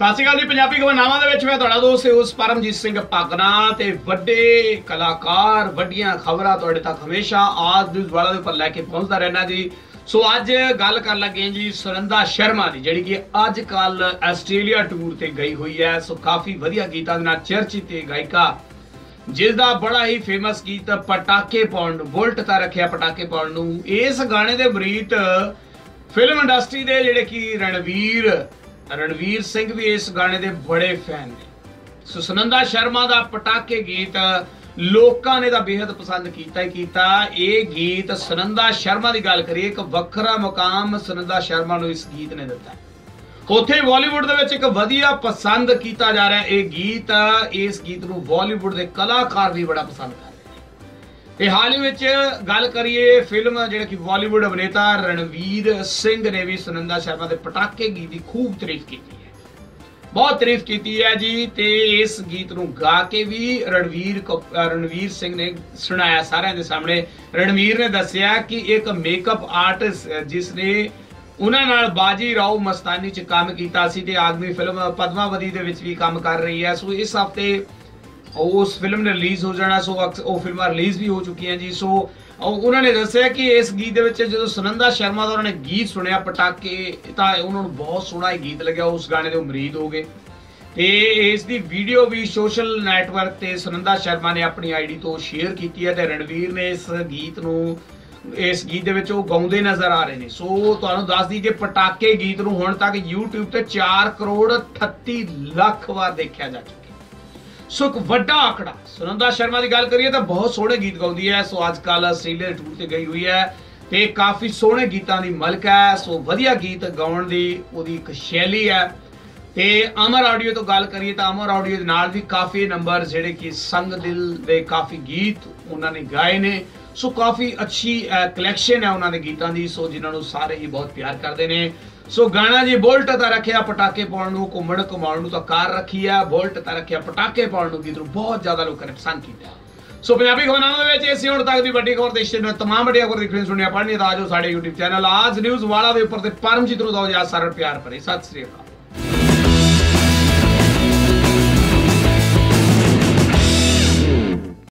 ਸਤਿ ਸ਼੍ਰੀ ਅਕਾਲ ਜੀ, ਪੰਜਾਬੀ ਖਬਰਨਾਮਾ ਦੇ ਵਿੱਚ ਮੈਂ ਤੁਹਾਡਾ ਦੋਸਤ ਉਸ ਪਰਮਜੀਤ ਸਿੰਘ ਭਾਗਨਾ ਤੇ ਵੱਡੇ ਕਲਾਕਾਰ, ਵੱਡੀਆਂ ਖਬਰਾਂ ਤੁਹਾਡੇ ਤੱਕ ਹਮੇਸ਼ਾ ਆਜ ਨਿਊਜ਼ ਵਾਲਾ ਦੇ ਉੱਪਰ ਲੈ ਕੇ ਪਹੁੰਚਦਾ ਰਹਿਣਾ ਜੀ। ਸੋ ਅੱਜ ਗੱਲ ਕਰਨ ਲੱਗੇ ਜੀ ਸੁਰਿੰਦਾ ਸ਼ਰਮਾ ਦੀ, ਜਿਹੜੀ ਕਿ ਅੱਜ ਕੱਲ ਆਸਟ੍ਰੇਲੀਆ ਟੂਰ ਤੇ ਗਈ ਹੋਈ ਹੈ। ਸੋ ਕਾਫੀ ਵਧੀਆ ਗੀਤਾਂ ਦੇ ਨਾਲ ਚਰਚਿਤ ਤੇ ਗਾਇਕਾ, ਜਿਸ ਦਾ ਬੜਾ ਹੀ ਫੇਮਸ ਗੀਤ ਪਟਾਕੇ ਪਾਉਣ ਨੂੰ, ਬੁਲਟ ਤਾਂ ਰੱਖਿਆ ਪਟਾਕੇ ਪਾਉਣ ਨੂੰ, ਇਸ ਗਾਣੇ ਦੇ ਬਰੀਤ ਫਿਲਮ ਇੰਡਸਟਰੀ ਦੇ ਜਿਹੜੇ ਕਿ ਰਣਵੀਰ ਰਣਵੀਰ ਸਿੰਘ ਵੀ ਇਸ ਗਾਣੇ ਦੇ ਬੜੇ ਫੈਨ ਨੇ। ਸੋ ਸੁਨੰਦਾ ਸ਼ਰਮਾ ਦਾ ਪਟਾਕੇ ਗੀਤ ਲੋਕਾਂ ਨੇ ਤਾਂ ਬੇहद ਪਸੰਦ ਕੀਤਾ ਹੀ ਕੀਤਾ। ਇਹ ਗੀਤ ਸੁਨੰਦਾ ਸ਼ਰਮਾ ਦੀ ਗੱਲ ਕਰੀਏ, ਇੱਕ ਵੱਖਰਾ ਮੁਕਾਮ ਸੁਨੰਦਾ ਸ਼ਰਮਾ ਨੂੰ ਇਸ ਗੀਤ ਨੇ ਦਿੱਤਾ। ਉੱਥੇ ਬਾਲੀਵੁੱਡ ਦੇ ਵਿੱਚ ਇੱਕ ਵਧੀਆ ਪਸੰਦ ਕੀਤਾ ਜਾ ਰਿਹਾ। ਇਹ ਗੀਤ ਇਸ ਗੀਤ ਨੂੰ ਬਾਲੀਵੁੱਡ ਦੇ ਕਲਾਕਾਰ ਵੀ ਬੜਾ ਪਸੰਦ ਕਰ ਤੇ ਹਾਲ ਹੀ ਵਿੱਚ ਗੱਲ ਕਰੀਏ ਫਿਲਮ ਜਿਹੜਾ ਕਿ ਬਾਲੀਵੁੱਡ ਅਭਿਨੇਤਾ ਰਣਵੀਰ ਸਿੰਘ ਨੇ ਵੀ ਸੁਨੰਦਾ ਸ਼ਰਮਾ ਦੇ ਪਟਾਕੇ ਗੀਤ ਦੀ ਖੂਬ ਤਾਰੀਫ ਕੀਤੀ ਹੈ। ਬਹੁਤ ਤਾਰੀਫ ਕੀਤੀ ਹੈ ਜੀ ਤੇ ਇਸ ਗੀਤ ਨੂੰ ਗਾ ਕੇ ਵੀ ਰਣਵੀਰ ਰਣਵੀਰ ਸਿੰਘ ਨੇ ਸੁਣਾਇਆ ਸਾਰਿਆਂ ਦੇ ਸਾਹਮਣੇ। ਰਣਵੀਰ ਨੇ ਦੱਸਿਆ ਕਿ ਇੱਕ ਮੇਕਅਪ ਆਰਟਿਸਟ ਜਿਸ ਨੇ ਉਹਨਾਂ ਨਾਲ ਬਾਜੀ ਰਾਓ ਮਸਤਾਨੀ ਚ ਕੰਮ ਕੀਤਾ ਸੀ ਤੇ ਆਦਮੀ ਫਿਲਮ ਪਦਮਾਵਤੀ ਦੇ ਵਿੱਚ ਵੀ ਕੰਮ ਕਰ ਰਹੀ ਹੈ। ਸੋ ਇਸ ਹਫ਼ਤੇ ਉਸ ਫਿਲਮ ਨੇ ਰਿਲੀਜ਼ ਹੋ ਜਾਣਾ, ਸੋ ਉਹ ਫਿਲਮਾਂ ਰਿਲੀਜ਼ ਵੀ ਹੋ ਚੁੱਕੀਆਂ ਜੀ। ਸੋ ਉਹਨਾਂ ਨੇ ਦੱਸਿਆ ਕਿ ਇਸ ਗੀਤ ਦੇ ਵਿੱਚ ਜਦੋਂ ਸੁਨੰਦਾ ਸ਼ਰਮਾ ਦਾ ਉਹਨਾਂ ਨੇ ਗੀਤ ਸੁਣਿਆ ਪਟਾਕੇ, ਤਾਂ ਉਹਨਾਂ ਨੂੰ ਬਹੁਤ ਸੋਹਣਾ ਇਹ ਗੀਤ ਲੱਗਿਆ। ਉਸ ਗਾਣੇ ਦੇ ਉਮਰੀਦ ਹੋ ਗਏ। ਤੇ ਇਸ ਦੀ ਵੀਡੀਓ ਵੀ ਸੋਸ਼ਲ ਨੈਟਵਰਕ ਤੇ ਸੁਨੰਦਾ ਸ਼ਰਮਾ ਨੇ ਆਪਣੀ ਆਈਡੀ ਤੋਂ ਸ਼ੇਅਰ ਕੀਤੀ ਹੈ ਤੇ ਰਣਵੀਰ ਨੇ ਇਸ ਗੀਤ ਨੂੰ, ਇਸ ਗੀਤ ਦੇ ਵਿੱਚ ਉਹ ਗਾਉਂਦੇ ਨਜ਼ਰ ਆ ਰਹੇ ਨੇ। ਸੋ ਤੁਹਾਨੂੰ ਦੱਸ ਦਈ ਕਿ ਪਟਾਕੇ ਗੀਤ ਨੂੰ ਹੁਣ ਤੱਕ YouTube ਤੇ 4 ਕਰੋੜ 38 ਲੱਖ ਵਾਰ ਦੇਖਿਆ ਜਾ ਚੁੱਕਾ। ਸੋ ਇੱਕ ਵੱਡਾ ਆਕੜਾ। ਸੁਨੰਦਾ ਸ਼ਰਮਾ ਦੀ ਗੱਲ ਕਰੀਏ ਤਾਂ ਬਹੁਤ ਸੋਹਣੇ ਗੀਤ ਗਾਉਂਦੀ ਹੈ, ਸੋ ਅੱਜ ਕੱਲ ਆਸਟ੍ਰੇਲੀਆ ਟੂਰ ਤੇ ਗਈ ਹੋਈ ਹੈ ਤੇ ਕਾਫੀ ਸੋਹਣੇ ਗੀਤਾਂ ਦੀ ਮਲਕ ਹੈ, ਸੋ ਵਧੀਆ ਗੀਤ ਗਾਉਣ ਦੀ ਉਹਦੀ ਇੱਕ ਸ਼ੈਲੀ ਹੈ। ਤੇ ਅਮਰ ਆਡੀਓ ਤੋਂ ਗੱਲ ਕਰੀਏ ਤਾਂ ਅਮਰ ਆਡੀਓ ਦੇ ਨਾਲ ਵੀ ਕਾਫੀ ਨੰਬਰ ਜਿਹੜੇ ਕਿ ਸੰਗ ਦਿਲ ਦੇ ਕਾਫੀ ਗੀਤ ਉਹਨਾਂ ਨੇ ਗਾਏ ਨੇ। ਸੋ ਕਾਫੀ ਅੱਛੀ ਕਲੈਕਸ਼ਨ ਹੈ ਉਹਨਾਂ ਦੇ ਗੀਤਾਂ ਦੀ, ਸੋ ਜਿਨ੍ਹਾਂ ਨੂੰ ਸਾਰੇ ਹੀ ਬਹੁਤ ਪਿਆਰ ਕਰਦੇ ਨੇ। ਸੋ ਗਾਣਾ ਜੀ, ਬੋਲਟ ਤਾਂ ਰੱਖਿਆ ਪਟਾਕੇ ਪਾਉਣ ਨੂੰ, ਘੁੰਮਣ ਘੁਮਾਉਣ ਨੂੰ ਤਾਂ ਕਾਰ ਰੱਖੀ ਆ, ਬੋਲਟ ਤਾਂ ਰੱਖਿਆ ਪਟਾਕੇ ਪਾਉਣ ਨੂੰ, ਗੀਤ ਨੂੰ ਬਹੁਤ ਜ਼ਿਆਦਾ ਲੋਕਾਂ ਨੇ ਪਸੰਦ ਕੀਤਾ। ਸੋ ਪੰਜਾਬੀ ਖਬਰਾਂ ਦੇ ਵਿੱਚ ਇਸੇ ਹੁਣ ਤੱਕ ਦੀ ਵੱਡੀ ਖਬਰ ਦੇਸ਼ ਦੇ ਤਮਾਮ ਵੱਡੀਆਂ ਖਬਰ ਦੇਖਣ ਸੁਣਿਆ, ਪੜ੍ਹਨੀ ਤਾਂ ਆਜੋ ਸਾਡੇ YouTube ਚੈਨਲ ਆਜ ਨਿਊਜ਼ ਵਾਲਾ ਦੇ ਉੱਪਰ ਤੇ ਪਰਮਜੀਤ ਨੂੰ ਦੋ ਜੀ ਸਾਰਾ ਪਿਆਰ ਭਰੇ। ਸਤਿ ਸ੍ਰੀ ਅਕਾਲ।